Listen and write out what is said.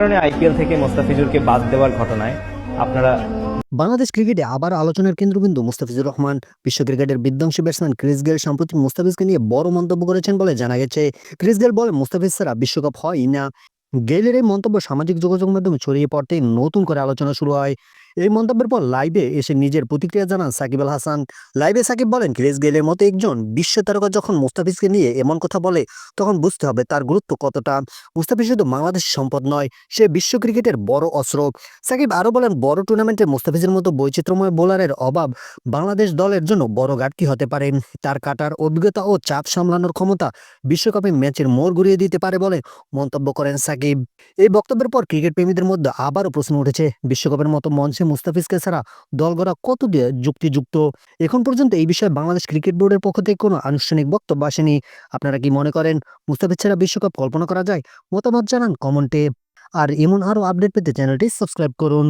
কারণে আইপিএল থেকে মোস্তাফিজুরকে বাদ দেওয়ার ঘটনায় আপনারা বাংলাদেশ ক্রিকেটে আবার আলোচনার কেন্দ্রবিন্দু মুস্তাফিজুর রহমান। বিশ্ব ক্রিকেটের বিধ্বংসী ব্যাটসম্যান ক্রিস গেল সম্প্রতি মুস্তাফিজকে নিয়ে বড় মন্তব্য করেছেন বলে জানা গেছে। ক্রিস গেল বলে মুস্তাফিজ ছাড়া বিশ্বকাপ হয় না। গেলের এই মন্তব্য সামাজিক যোগাযোগ মাধ্যমে ছড়িয়ে পড়তে নতুন করে আলোচনা শুরু হয়। এই মন্তব্যের পর লাইভে এসে নিজের প্রতিক্রিয়া জানান সাকিব আল হাসান। লাইভে সাকিব বলেন ক্রিস গেলের মতো একজন বিশ্ব তারকা যখন মুস্তাফিজকে নিয়ে এমন কথা বলে, তখন বুঝতে হবে তার গুরুত্ব কতটা। মুস্তাফিজ শুধু বাংলাদেশ সম্পদ নয়, সে বিশ্ব ক্রিকেটের বড় অস্ত্র। সাকিব আরও বলেন, বড় টুর্নামেন্টে মুস্তাফিজের মতো বৈচিত্র্যময় বোলারের অভাব বাংলাদেশ দলের জন্য বড় ঘাটতি হতে পারে। তার কাটার অভিজ্ঞতা ও চাপ সামলানোর ক্ষমতা বিশ্বকাপে ম্যাচের মোড় ঘুরিয়ে দিতে পারে বলে মন্তব্য করেন সাকিব। এই বক্তব্যের পর ক্রিকেট প্রেমীদের মধ্যে আবারও প্রশ্ন উঠেছে, বিশ্বকাপের মতো মঞ্চে মুস্তাফিজকে ছাড়া দল গড়া কত দিয়ে যুক্তিযুক্ত? এখন পর্যন্ত এই বিষয়ে বাংলাদেশ ক্রিকেট বোর্ডের পক্ষ থেকে কোনো আনুষ্ঠানিক বক্তব্য আসেনি। আপনারা কি মনে করেন, মুস্তাফিজ ছাড়া বিশ্বকাপ কল্পনা করা যায়? মতামত জানান কমেন্টে। আর এমন আরও আপডেট পেতে চ্যানেলটি সাবস্ক্রাইব করুন।